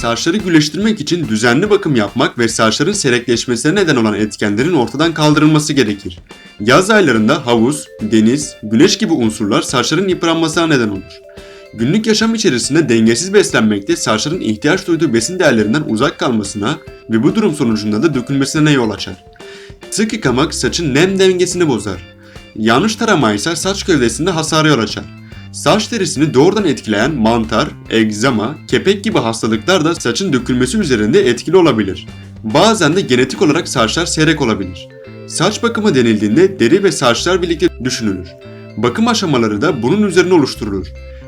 Saçları güleştirmek için düzenli bakım yapmak ve saçların serekleşmesine neden olan etkenlerin ortadan kaldırılması gerekir. Yaz aylarında havuz, deniz, güneş gibi unsurlar saçların yıpranmasına neden olur. Günlük yaşam içerisinde dengesiz beslenmekte saçların ihtiyaç duyduğu besin değerlerinden uzak kalmasına ve bu durum sonucunda da dökülmesine yol açar. Sık yıkamak saçın nem dengesini bozar. Yanlış tarama ise saç gövdesinde hasar yol açar. Saç derisini doğrudan etkileyen mantar, egzama, kepek gibi hastalıklar da saçın dökülmesi üzerinde etkili olabilir. Bazen de genetik olarak saçlar seyrek olabilir. Saç bakımı denildiğinde deri ve saçlar birlikte düşünülür. Bakım aşamaları da bunun üzerine oluşturulur.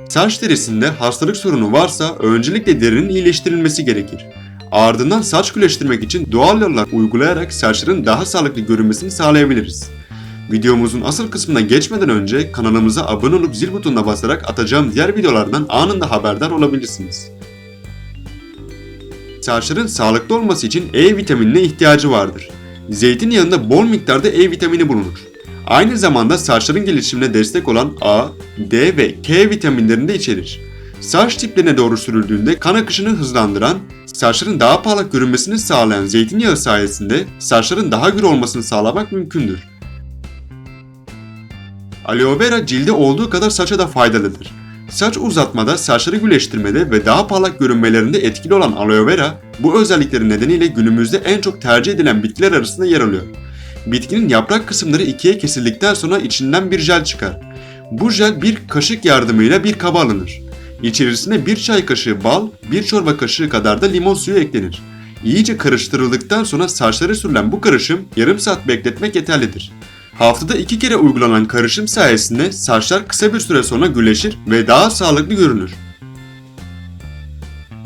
Saç derisinde hastalık sorunu varsa öncelikle derinin iyileştirilmesi gerekir. Ardından saç güleştirmek için doğal yollar uygulayarak saçların daha sağlıklı görünmesini sağlayabiliriz. Videomuzun asıl kısmına geçmeden önce kanalımıza abone olup zil butonuna basarak atacağım diğer videolardan anında haberdar olabilirsiniz. Saçların sağlıklı olması için E vitaminine ihtiyacı vardır. Zeytinyağında bol miktarda E vitamini bulunur. Aynı zamanda saçların gelişimine destek olan A, D ve K vitaminlerini de içerir. Saç tiplerine doğru sürüldüğünde kan akışını hızlandıran, saçların daha parlak görünmesini sağlayan zeytinyağı sayesinde saçların daha gür olmasını sağlamak mümkündür. Aloe vera cilde olduğu kadar saça da faydalıdır. Saç uzatmada, saçları güleştirmede ve daha parlak görünmelerinde etkili olan aloe vera, bu özellikleri nedeniyle günümüzde en çok tercih edilen bitkiler arasında yer alıyor. Bitkinin yaprak kısımları ikiye kesildikten sonra içinden bir jel çıkar. Bu jel bir kaşık yardımıyla bir kaba alınır. İçerisine bir çay kaşığı bal, bir çorba kaşığı kadar da limon suyu eklenir. İyice karıştırıldıktan sonra saçlara sürülen bu karışım yarım saat bekletmek yeterlidir. Haftada iki kere uygulanan karışım sayesinde saçlar kısa bir süre sonra güleşir ve daha sağlıklı görünür.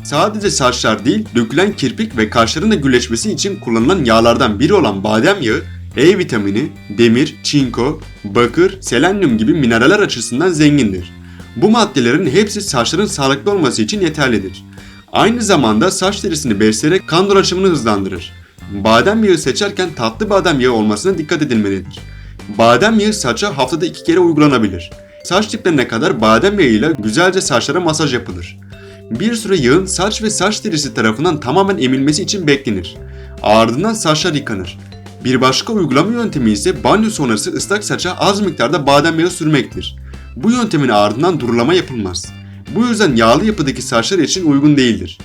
Sadece saçlar değil, dökülen kirpik ve kaşların da güleşmesi için kullanılan yağlardan biri olan badem yağı, E vitamini, demir, çinko, bakır, selenyum gibi mineraller açısından zengindir. Bu maddelerin hepsi saçların sağlıklı olması için yeterlidir. Aynı zamanda saç derisini besleyerek kan dolaşımını hızlandırır. Badem yağı seçerken tatlı badem yağı olmasına dikkat edilmelidir. Badem yağı saça haftada iki kere uygulanabilir. Saç diplerine kadar badem yağıyla güzelce saçlara masaj yapılır. Bir süre yağın saç ve saç derisi tarafından tamamen emilmesi için beklenir. Ardından saçlar yıkanır. Bir başka uygulama yöntemi ise banyo sonrası ıslak saça az miktarda badem yağı sürmektir. Bu yöntemin ardından durulama yapılmaz. Bu yüzden yağlı yapıdaki saçlar için uygun değildir.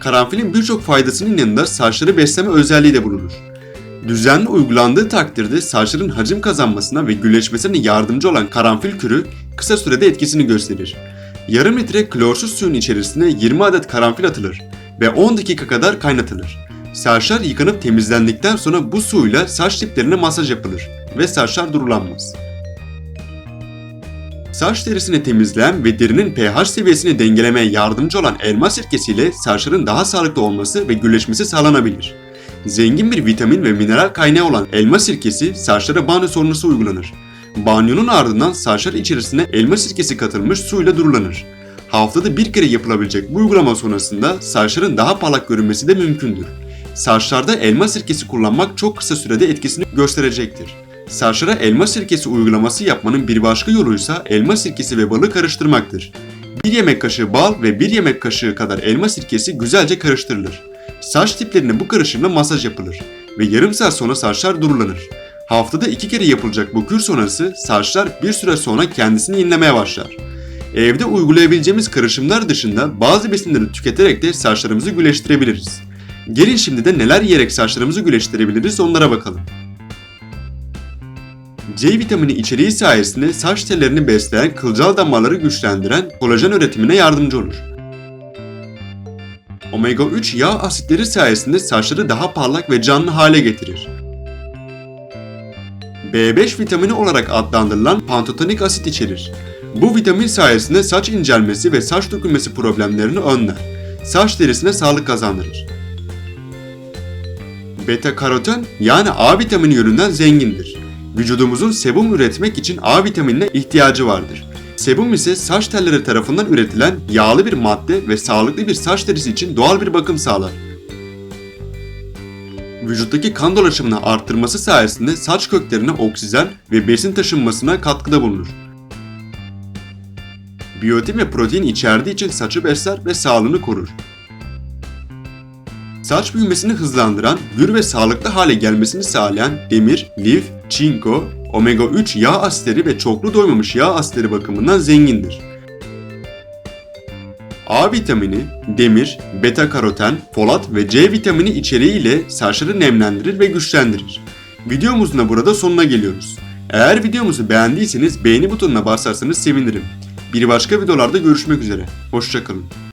Karanfilin birçok faydasının yanında saçları besleme özelliği de bulunur. Düzenli uygulandığı takdirde saçların hacim kazanmasına ve güleşmesine yardımcı olan karanfil kürü kısa sürede etkisini gösterir. Yarım litre klorsuz suyun içerisine 20 adet karanfil atılır ve 10 dakika kadar kaynatılır. Saçlar yıkanıp temizlendikten sonra bu suyla saç diplerine masaj yapılır ve saçlar durulanmaz. Saç derisini temizleyen ve derinin pH seviyesini dengelemeye yardımcı olan elma sirkesiyle saçların daha sağlıklı olması ve gürleşmesi sağlanabilir. Zengin bir vitamin ve mineral kaynağı olan elma sirkesi saçlara banyo sonrası uygulanır. Banyonun ardından saçlar içerisine elma sirkesi katılmış suyla durulanır. Haftada bir kere yapılabilecek bu uygulama sonrasında saçların daha parlak görünmesi de mümkündür. Saçlarda elma sirkesi kullanmak çok kısa sürede etkisini gösterecektir. Saçlara elma sirkesi uygulaması yapmanın bir başka yoluysa elma sirkesi ve balı karıştırmaktır. Bir yemek kaşığı bal ve bir yemek kaşığı kadar elma sirkesi güzelce karıştırılır. Saç tiplerine bu karışımla masaj yapılır ve yarım saat sonra saçlar durulanır. Haftada iki kere yapılacak bu kür sonrası saçlar bir süre sonra kendisini inlemeye başlar. Evde uygulayabileceğimiz karışımlar dışında bazı besinleri tüketerek de saçlarımızı güleştirebiliriz. Gelin şimdi de neler yiyerek saçlarımızı güleştirebiliriz onlara bakalım. C vitamini içeriği sayesinde saç tellerini besleyen kılcal damarları güçlendiren kolajen üretimine yardımcı olur. Omega 3 yağ asitleri sayesinde saçları daha parlak ve canlı hale getirir. B5 vitamini olarak adlandırılan pantotenik asit içerir. Bu vitamin sayesinde saç incelmesi ve saç dökülmesi problemlerini önler. Saç derisine sağlık kazandırır. Beta karoten yani A vitamini yönünden zengindir. Vücudumuzun sebum üretmek için A vitaminine ihtiyacı vardır. Sebum ise saç telleri tarafından üretilen yağlı bir madde ve sağlıklı bir saç derisi için doğal bir bakım sağlar. Vücuttaki kan dolaşımını arttırması sayesinde saç köklerine oksijen ve besin taşınmasına katkıda bulunur. Biyotin ve protein içerdiği için saçı besler ve sağlığını korur. Saç büyümesini hızlandıran, gür ve sağlıklı hale gelmesini sağlayan demir, lif, çinko, omega 3 yağ asitleri ve çoklu doymamış yağ asitleri bakımından zengindir. A vitamini, demir, beta karoten, folat ve C vitamini içeriği ile saçları nemlendirir ve güçlendirir. Videomuzun da burada sonuna geliyoruz. Eğer videomuzu beğendiyseniz beğeni butonuna basarsanız sevinirim. Bir başka videolarda görüşmek üzere. Hoşçakalın.